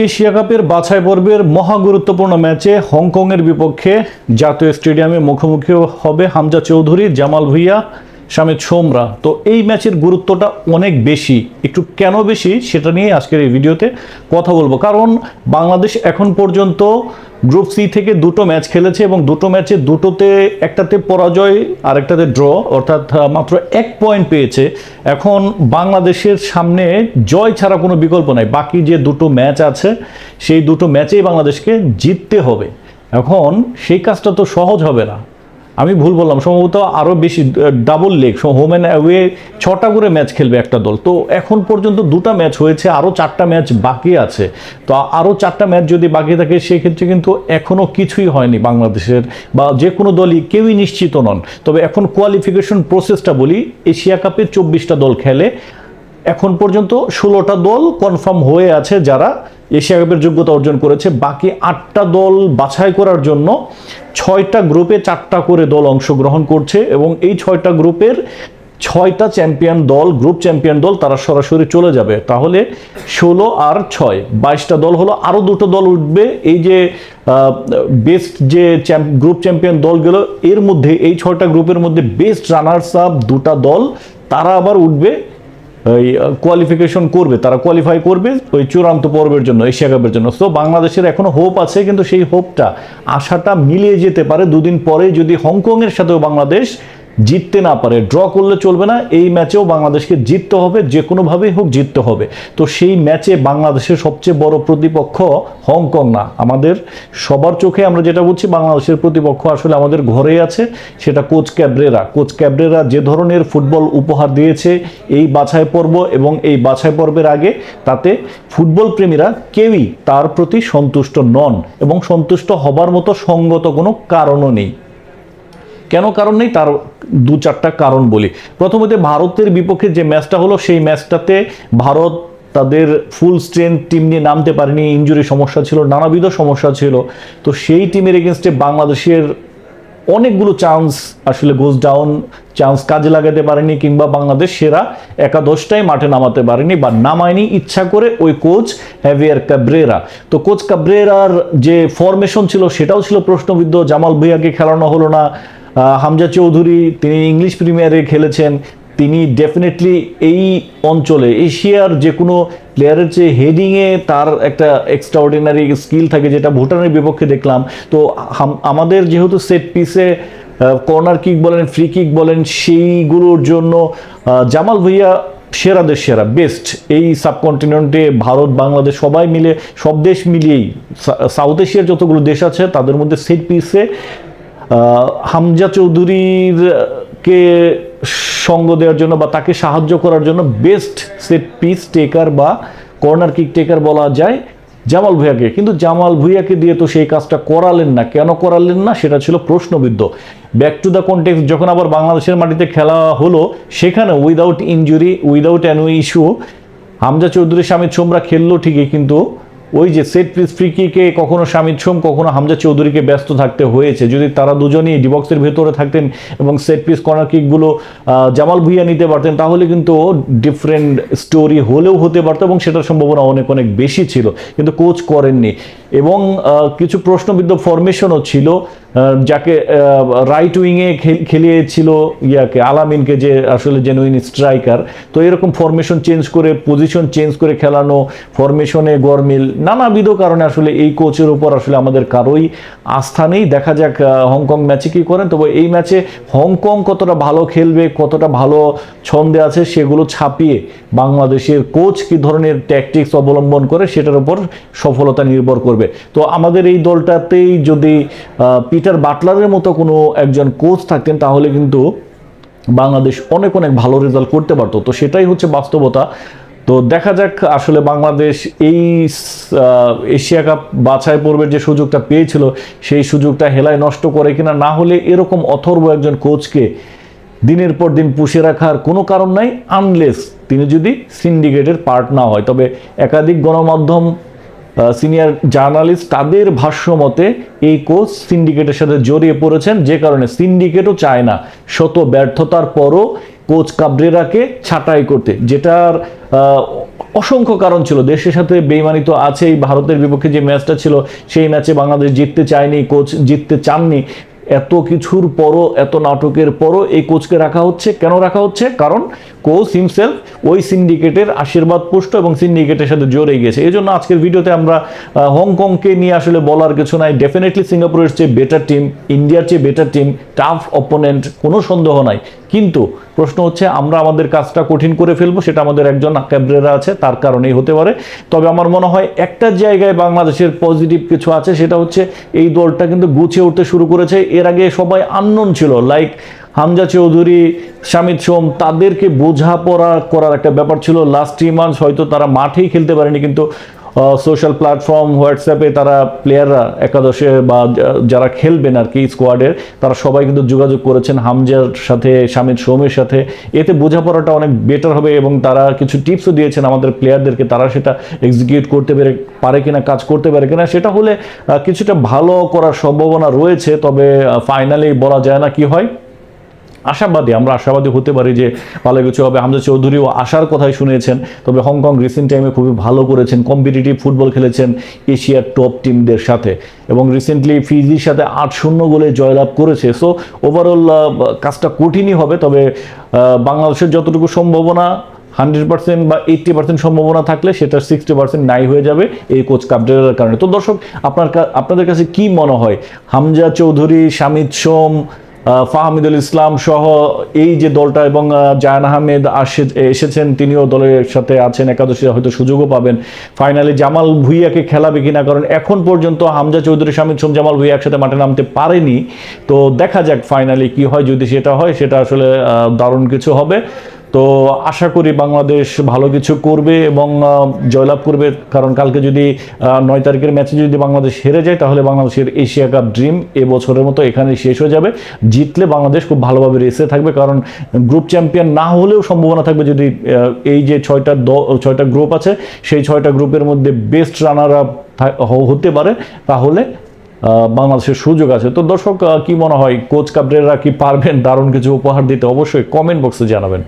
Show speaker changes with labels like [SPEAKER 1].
[SPEAKER 1] Asia কাপের বাছাই পর্বের মহা গুরুত্বপূর্ণ ম্যাচে হংকংয়ের বিপক্ষে জাতীয় স্টেডিয়ামে মুখোমুখি হবে হামজা চৌধুরী, জামাল ভুইয়া সামিত সোমরা তো এই ম্যাচের গুরুত্বটা অনেক বেশি। একটু কেন বেশি সেটা নিয়ে আজকের এই ভিডিওতে কথা বলব। কারণ বাংলাদেশ এখন পর্যন্ত গ্রুপ সি থেকে দুটো ম্যাচ খেলেছে এবং দুটো ম্যাচে দুটোতে একটাতে পরাজয় আর একটাতে ড্র, অর্থাৎ মাত্র এক পয়েন্ট পেয়েছে। এখন বাংলাদেশের সামনে জয় ছাড়া কোনো বিকল্প নাই। বাকি যে দুটো ম্যাচ আছে, সেই দুটো ম্যাচেই বাংলাদেশকে জিততে হবে। এখন সেই কাজটা তো সহজ হবে না। আমি ভুল বললাম, সম্ভবত আরও বেশি double leg home and away ছটা করে ম্যাচ খেলবে একটা দল। তো এখন পর্যন্ত দুটা ম্যাচ হয়েছে আরও চারটা ম্যাচ বাকি আছে। তো আরও চারটা ম্যাচ যদি বাকি থাকে, সেক্ষেত্রে কিন্তু এখনও কিছুই হয়নি বাংলাদেশের বা যে কোনো দলই, কেউই নিশ্চিত নন। তবে এখন কোয়ালিফিকেশন প্রসেসটা বলি, এশিয়া কাপে চব্বিশটা দল খেলে এখন পর্যন্ত ষোলোটা দল কনফার্ম হয়ে আছে যারা এশিয়া কাপের যোগ্যতা অর্জন করেছে। বাকি আটটা দল বাছাই করার জন্য ছয়টা গ্রুপে চারটা করে দল অংশগ্রহণ করছে এবং এই ছয়টা গ্রুপের ছয়টা চ্যাম্পিয়ন দল গ্রুপ চ্যাম্পিয়ন দল তারা সরাসরি চলে যাবে। তাহলে ষোলো আর ছয়, বাইশটা দল হলো আরও দুটো দল উঠবে। এই যে বেস্ট যে গ্রুপ চ্যাম্পিয়ন দলগুলো এর মধ্যে এই ছয়টা গ্রুপের মধ্যে বেস্ট রানার্স আপ দুটা দল, তারা আবার উঠবে। ওই কোয়ালিফিকেশন করবে, তারা কোয়ালিফাই করবে ওই চূড়ান্ত পর্বের জন্য, এশিয়া কাপের জন্য। তো বাংলাদেশের এখনও হোপ আছে, কিন্তু সেই হোপটা আশাটা মিলিয়ে যেতে পারে দুদিন পরে যদি হংকংয়ের সাথেও বাংলাদেশ জিততে না পারে, ড্র করলে চলবে না, এই ম্যাচেও বাংলাদেশকে জিততে হবে, যে কোনোভাবেই হোক জিততে হবে। তো সেই ম্যাচে বাংলাদেশের সবচেয়ে বড় প্রতিপক্ষ হংকং না। আমাদের সবার চোখে আমরা যেটা বুঝছি, বাংলাদেশের প্রতিপক্ষ আসলে আমাদের ঘরেই আছে, সেটা কোচ ক্যাব্রেরা। কোচ ক্যাব্রেরা যে ধরনের ফুটবল উপহার দিয়েছে এই বাছাই পর্ব এবং এই বাছাই পর্বের আগে, তাতে ফুটবল প্রেমীরা কেউই তার প্রতি সন্তুষ্ট নন এবং সন্তুষ্ট হবার মতো সঙ্গত কোনো কারণও নেই। কেন কারণ নেই? তার দু চারটা কারণ বলি। প্রথমত ভারতের বিপক্ষে যে ম্যাচটা হলো, সেই ম্যাচটাতে ভারত তাদের ফুল স্ট্রেংথ টিম নিয়ে নামতে পারেনি। ইঞ্জুরি সমস্যা ছিল, নানাবিধ সমস্যা ছিল। তো সেই টিমের এগেনস্টে বাংলাদেশের অনেকগুলো চান্স আসলে গোজ ডাউন চান্স কাজে লাগাতে পারেনি কিংবা বাংলাদেশ সেরা একাদশটাই মাঠে নামাতে পারেনি বা নামায়নি ইচ্ছা করে ওই কোচ হ্যাভিয়ার কাব্রেরা তো কোচ কাব্রেরার যে ফরমেশন ছিল, সেটাও ছিল প্রশ্নবিদ্ধ। জামাল ভুইয়াকে খেলানো হলো না। হামজা চৌধুরী, তিনি ইংলিশ প্রিমিয়ারে খেলেছেন, তিনি ডেফিনেটলি এই অঞ্চলে, এশিয়ার যে কোনো প্লেয়ারের চেয়ে হেডিংয়ে তার একটা এক্সট্রাঅর্ডিনারি স্কিল থাকে, যেটা ভুটানের বিপক্ষে দেখলাম। তো আমাদের যেহেতু সেট পিসে কর্নার কিক বলেন ফ্রি কিক বলেন, সেইগুলোর জন্য জামাল ভুইয়া সেরাদের সেরা বেস্ট এই সাবকন্টিনেন্টে ভারত, বাংলাদেশ সবাই মিলে, সব দেশ মিলিয়েই সাউথ এশিয়ার যতগুলো দেশ আছে, তাদের মধ্যে সেট পিসে হামজা চৌধুরীর কে সঙ্গ দেওয়ার জন্য বা তাকে সাহায্য করার জন্য বেস্ট সেট পিস টেকার বা কর্নার কিক টেকার বলা যায় জামাল ভুইয়াকে। কিন্তু জামাল ভুইয়াকে দিয়ে তো সেই কাজটা করালেন না। কেন করালেন না? সেটা ছিল প্রশ্নবিদ্ধ। ব্যাক টু দ্য কন্টেক্স যখন আবার বাংলাদেশের মাটিতে খেলা হলো, সেখানে without injury without any issue Hamza Chowdhury স্বামী সোমরা খেললো ঠিকই, কিন্তু ওই যে সেট পিস ফ্রিকিকে কখনো শামিদ সোম, কখনো হামজা চৌধুরীকে ব্যস্ত থাকতে হয়েছে। যদি তারা দুজনই ডিবক্সের ভেতরে থাকতেন এবং সেট পিস কর্নার কিকগুলো জামাল ভুইয়া নিতে পারতেন, তাহলে কিন্তু ডিফারেন্ট স্টোরি হলেও হতে পারতো এবং সেটার সম্ভাবনা অনেক অনেক বেশি ছিল। কিন্তু কোচ করেননি। এবং কিছু প্রশ্নবিদ্ধ ফরমেশনও ছিল যাকে রাইট উইংয়ে খেলিয়েছিল ইয়াকে, আলামিনকে যে আসলে জেনুইন স্ট্রাইকার তো এরকম ফরমেশন চেঞ্জ করে পজিশন চেঞ্জ করে খেলানো ফরমেশনে গরমিল নানাবিধ কারণে আসলে এই কোচের উপর আসলে আমাদের কারোই আস্থা নেই। দেখা যাক হংকং ম্যাচে কী করেন। তবে এই ম্যাচে হংকং কতটা ভালো খেলবে, কতটা ভালো ছন্দে আছে, সেগুলো ছাপিয়ে বাংলাদেশের কোচ কি ধরনের ট্যাকটিক্স অবলম্বন করে, সেটার উপর সফলতা নির্ভর করবে। তো আমাদের এই দলটাতেই যদি পিটার বাটলারের মতো কোনো একজন কোচ থাকতেন, তাহলে কিন্তু বাংলাদেশ অনেক অনেক ভালো রেজাল্ট করতে পারতো। তো সেটাই হচ্ছে বাস্তবতা। তো দেখা যাক আসলে বাংলাদেশ এই এশিয়া কাপ বাছাই পর্বের যে সুযোগটা পেয়েছিল, সেই সুযোগটা হেলায় নষ্ট করে কিনা, না হলে এরকম অথর্ব একজন কোচকে দিনের পর দিন পুষে রাখার কোনো কারণ নাই আনলেস তিনি যদি সিন্ডিকেটের পার্ট না হয়। তবে একাধিক গণমাধ্যম সিনিয়র জার্নালিস্ট তাদের ভাষ্য মতে এই কোচ সিন্ডিকেটের সাথে জড়িয়ে পড়েছেন, যে কারণে সিন্ডিকেটও চায় না শত ব্যর্থতার পরও কোচ কাবরেরাকে ছাঁটাই করতে, যেটার অসংখ্য কারণ ছিল। দেশের সাথে বেইমানি তো আছেই, ভারতের বিপক্ষে যে ম্যাচটা ছিল, সেই ম্যাচে বাংলাদেশ জিততে চায়নি, কোচ জিততে চাননি। এত কিছুর পরও, এত নাটকের পরও এই কোচকে রাখা হচ্ছে। কেন রাখা হচ্ছে? কারণ কোচ হিমসেলফ ওই সিন্ডিকেটের আশীর্বাদ পুষ্ট এবং সিন্ডিকেটের সাথে জড়ে গেছে। এই জন্য আজকের ভিডিওতে আমরা হংকংকে নিয়ে আসলে বলার কিছু নাই। ডেফিনেটলি সিঙ্গাপুরের চেয়ে বেটার টিম ইন্ডিয়ার চেয়ে বেটার টিম টাফ অপোনেন্ট কোনো সন্দেহ নাই। কিন্তু প্রশ্ন হচ্ছে, আমরা আমাদের কাজটা কঠিন করে ফেলব, সেটা আমাদের একজন ক্যাবরেরা আছে, তার কারণেই হতে পারে। তবে আমার মনে হয় একটা জায়গায় বাংলাদেশের পজিটিভ কিছু আছে, সেটা হচ্ছে এই দলটা কিন্তু গুছিয়ে উঠতে শুরু করেছে। এর আগে সবাই আননোন ছিল লাইক হামজা চৌধুরী, শামিদ সোম, তাদেরকে বোঝাপড়া করার একটা ব্যাপার ছিল। লাস্ট থ্রি মান্থস হয়তো তারা মাঠেই খেলতে পারেনি, কিন্তু সোশ্যাল প্ল্যাটফর্ম হোয়াটসঅ্যাপে তারা প্লেয়াররা একাদশে বা যারা খেলবেন আর কি স্কোয়াডের তারা সবাই কিন্তু যোগাযোগ করেছেন হামজার সাথে, শামিদ সোমের সাথে। এতে বোঝাপড়াটা অনেক বেটার হবে এবং তারা কিছু টিপসও দিয়েছেন আমাদের প্লেয়ারদেরকে তারা সেটা এক্সিকিউট করতে পেরে, পারে কিনা, কাজ করতে পারে কিনা, সেটা হলে কিছুটা ভালো করার সম্ভাবনা রয়েছে, তবে ফাইনালি বলা যায় না কি হয়। আশাবাদী, আমরা আশাবাদী হতে পারি যে ভালো কিছু হবে। হামজা চৌধুরীও আশার কথাই শুনেছেন তবে হংকং রিসেন্ট টাইমে খুবই ভালো করেছেন কম্পিটিটিভ ফুটবল খেলেছেন এশিয়ার টপ টিমদের সাথে। এবং রিসেন্টলি ফিজির সাথে আট শূন্য গোলে জয়লাভ করেছে। সো ওভারঅল কাজটা কঠিনই হবে। তবে বাংলাদেশের যতটুকু সম্ভাবনা, হান্ড্রেড পার্সেন্ট বা এইট্টি পার্সেন্ট সম্ভাবনা থাকলে সেটা সিক্সটি পার্সেন্ট নাই হয়ে যাবে এই কোচ কাপডেরার কারণে। তো দর্শক, আপনার আপনাদের কাছে কি মনে হয়? হামজা চৌধুরী, শামিদ সোম ফাহমিদুল ইসলাম সহ এই যে দলটা এবং জায়ান আহমেদ আসে এসেছেন, তিনিও দলের সাথে আছেন, একাদশী হয়তো সুযোগও পাবেন। ফাইনালি জামাল ভুইয়াকে খেলাবে কিনা? কারণ এখন পর্যন্ত হামজা চৌধুরী স্বামী সোম, জামাল ভুইয়া একসাথে মাঠে নামতে পারেনি। তো দেখা যাক ফাইনালি কি হয়, যদি সেটা হয়, সেটা আসলে দারুণ কিছু হবে। তো আশা করি বাংলাদেশ ভালো কিছু করবে এবং জয়লাভ করবে। কারণ কালকে যদি নয় তারিখের ম্যাচে যদি বাংলাদেশ হেরে যায়, তাহলে বাংলাদেশের এশিয়া কাপ ড্রিম এ বছরের মতো এখানে শেষ হয়ে যাবে। জিতলে বাংলাদেশ খুব ভালোভাবে রেসে থাকবে। কারণ গ্রুপ চ্যাম্পিয়ন না হলেও সম্ভাবনা থাকবে যদি এই যে ছয়টা দ- ছয়টা গ্রুপ আছে, সেই ছয়টা গ্রুপের মধ্যে বেস্ট রানার আপ হতে পারে, তাহলে বাংলাদেশের সুযোগ আছে। তো দর্শক কি মনে হয়, কোচ কাবরেরা কি পারবেন? দারুণ কিছু উপহার দিতে অবশ্যই কমেন্ট বক্সে জানাবেন।